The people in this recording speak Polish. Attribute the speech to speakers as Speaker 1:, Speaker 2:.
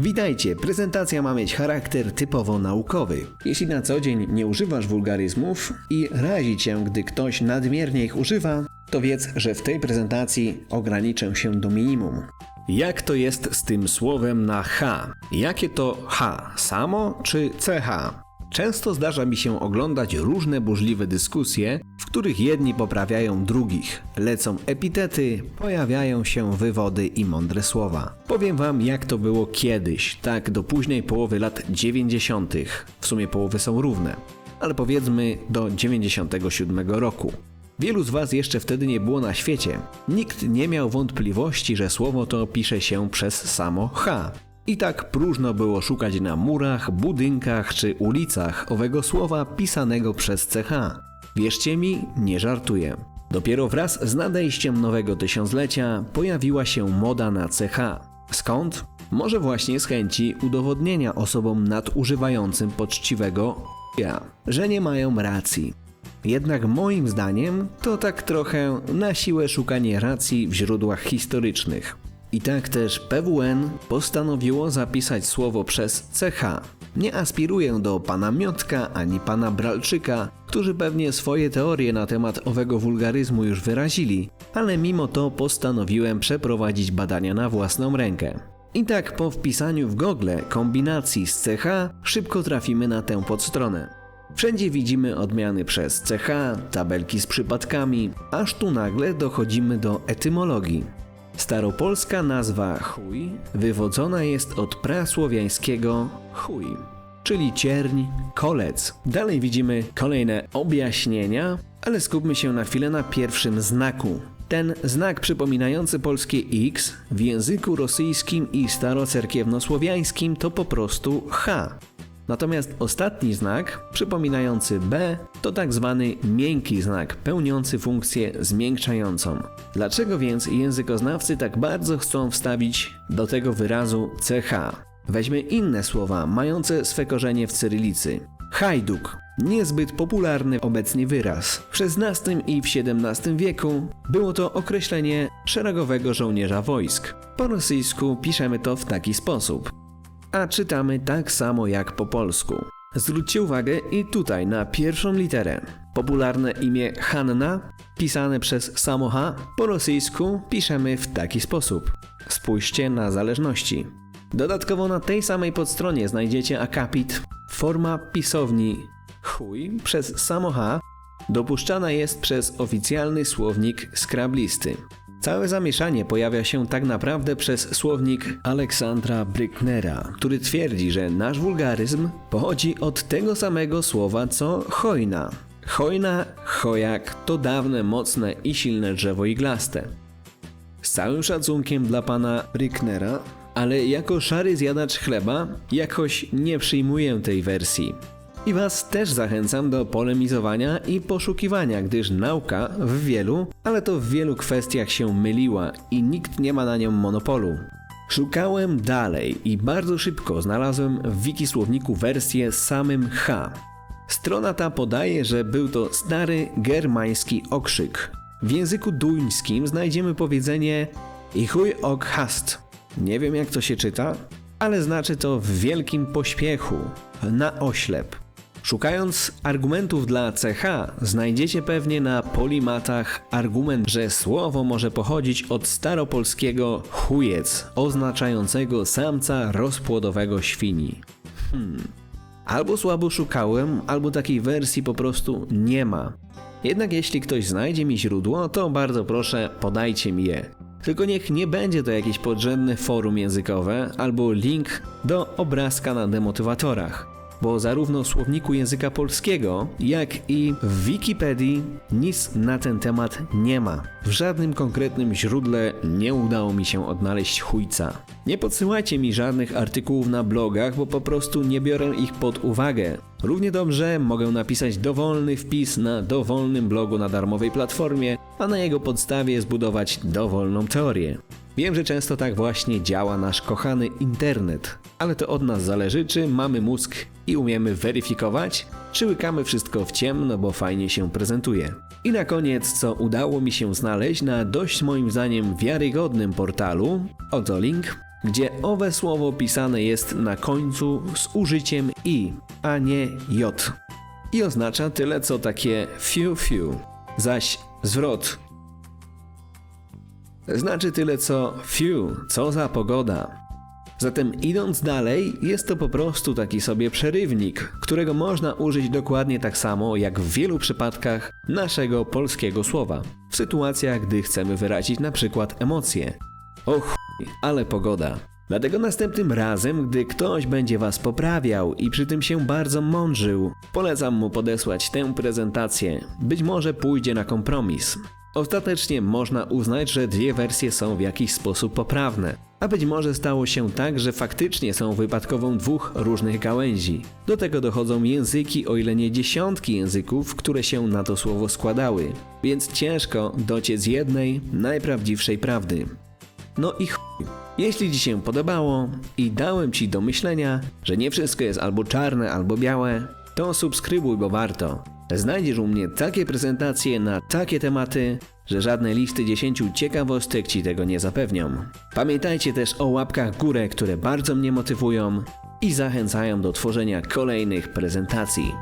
Speaker 1: Witajcie, prezentacja ma mieć charakter typowo naukowy. Jeśli na co dzień nie używasz wulgaryzmów i razi cię, gdy ktoś nadmiernie ich używa, to wiedz, że w tej prezentacji ograniczę się do minimum. Jak to jest z tym słowem na H? Jakie to H? Samo czy CH? Często zdarza mi się oglądać różne burzliwe dyskusje, w których jedni poprawiają drugich, lecą epitety, pojawiają się wywody i mądre słowa. Powiem wam, jak to było kiedyś, tak do późnej połowy lat 90. W sumie połowy są równe, ale powiedzmy do 97 roku. Wielu z Was jeszcze wtedy nie było na świecie. Nikt nie miał wątpliwości, że słowo to pisze się przez samo H. I tak próżno było szukać na murach, budynkach czy ulicach owego słowa pisanego przez CH. Wierzcie mi, nie żartuję. Dopiero wraz z nadejściem nowego tysiąclecia pojawiła się moda na CH. Skąd? Może właśnie z chęci udowodnienia osobom nadużywającym poczciwego ja, że nie mają racji. Jednak moim zdaniem to tak trochę na siłę szukanie racji w źródłach historycznych. I tak też PWN postanowiło zapisać słowo przez CH. Nie aspiruję do pana Miotka ani pana Bralczyka, którzy pewnie swoje teorie na temat owego wulgaryzmu już wyrazili, ale mimo to postanowiłem przeprowadzić badania na własną rękę. I tak po wpisaniu w Google kombinacji z CH szybko trafimy na tę podstronę. Wszędzie widzimy odmiany przez CH, tabelki z przypadkami, aż tu nagle dochodzimy do etymologii. Staropolska nazwa chuj wywodzona jest od prasłowiańskiego chuj, czyli cierń, kolec. Dalej widzimy kolejne objaśnienia, ale skupmy się na chwilę na pierwszym znaku. Ten znak przypominający polskie X w języku rosyjskim i starocerkiewnosłowiańskim to po prostu H. Natomiast ostatni znak, przypominający B, to tak zwany miękki znak, pełniący funkcję zmiękczającą. Dlaczego więc językoznawcy tak bardzo chcą wstawić do tego wyrazu CH? Weźmy inne słowa, mające swe korzenie w cyrylicy. Hajduk. Niezbyt popularny obecnie wyraz. W XVI i w XVII wieku było to określenie szeregowego żołnierza wojsk. Po rosyjsku piszemy to w taki sposób a czytamy tak samo jak po polsku. Zwróćcie uwagę i tutaj na pierwszą literę. Popularne imię Hanna, pisane przez samo H, po rosyjsku piszemy w taki sposób. Spójrzcie na zależności. Dodatkowo na tej samej podstronie znajdziecie akapit. Forma pisowni chuj przez samo H dopuszczana jest przez oficjalny słownik skrablisty. Całe zamieszanie pojawia się tak naprawdę przez słownik Aleksandra Brücknera, który twierdzi, że nasz wulgaryzm pochodzi od tego samego słowa co hojna. Hojna, chojak to dawne, mocne i silne drzewo iglaste. Z całym szacunkiem dla pana Brücknera, ale jako szary zjadacz chleba jakoś nie przyjmuję tej wersji. I Was też zachęcam do polemizowania i poszukiwania, gdyż nauka w wielu, ale to w wielu kwestiach się myliła i nikt nie ma na nią monopolu. Szukałem dalej i bardzo szybko znalazłem w wikisłowniku wersję samym H. Strona ta podaje, że był to stary germański okrzyk. W języku duńskim znajdziemy powiedzenie i chuj ok hast. Nie wiem jak to się czyta, ale znaczy to w wielkim pośpiechu, na oślep. Szukając argumentów dla CH, znajdziecie pewnie na polimatach argument, że słowo może pochodzić od staropolskiego chujec, oznaczającego samca rozpłodowego świni. Hmm. Albo słabo szukałem, albo takiej wersji po prostu nie ma. Jednak jeśli ktoś znajdzie mi źródło, to bardzo proszę podajcie mi je. Tylko niech nie będzie to jakieś podrzędne forum językowe albo link do obrazka na demotywatorach bo zarówno w słowniku języka polskiego, jak i w Wikipedii nic na ten temat nie ma. W żadnym konkretnym źródle nie udało mi się odnaleźć chujca. Nie podsyłajcie mi żadnych artykułów na blogach, bo po prostu nie biorę ich pod uwagę. Równie dobrze mogę napisać dowolny wpis na dowolnym blogu na darmowej platformie, a na jego podstawie zbudować dowolną teorię. Wiem, że często tak właśnie działa nasz kochany internet, ale to od nas zależy, czy mamy mózg i umiemy weryfikować, czy łykamy wszystko w ciemno, bo fajnie się prezentuje. I na koniec, co udało mi się znaleźć na dość moim zdaniem wiarygodnym portalu, oto link, gdzie owe słowo pisane jest na końcu z użyciem i, a nie j. I oznacza tyle co takie fiu fiu, zaś zwrot znaczy tyle co fiu, co za pogoda. Zatem idąc dalej, jest to po prostu taki sobie przerywnik, którego można użyć dokładnie tak samo jak w wielu przypadkach naszego polskiego słowa. W sytuacjach, gdy chcemy wyrazić na przykład emocje. O chuj, ale pogoda. Dlatego następnym razem, gdy ktoś będzie was poprawiał i przy tym się bardzo mądrzył, polecam mu podesłać tę prezentację. Być może pójdzie na kompromis. Ostatecznie można uznać, że dwie wersje są w jakiś sposób poprawne, a być może stało się tak, że faktycznie są wypadkową dwóch różnych gałęzi. Do tego dochodzą języki, o ile nie dziesiątki języków, które się na to słowo składały, więc ciężko dociec jednej, najprawdziwszej prawdy. No i chuj. Jeśli Ci się podobało i dałem Ci do myślenia, że nie wszystko jest albo czarne, albo białe, to subskrybuj, bo warto. Znajdziesz u mnie takie prezentacje na takie tematy, że żadne listy 10 ciekawostek Ci tego nie zapewnią. Pamiętajcie też o łapkach górę, które bardzo mnie motywują i zachęcają do tworzenia kolejnych prezentacji.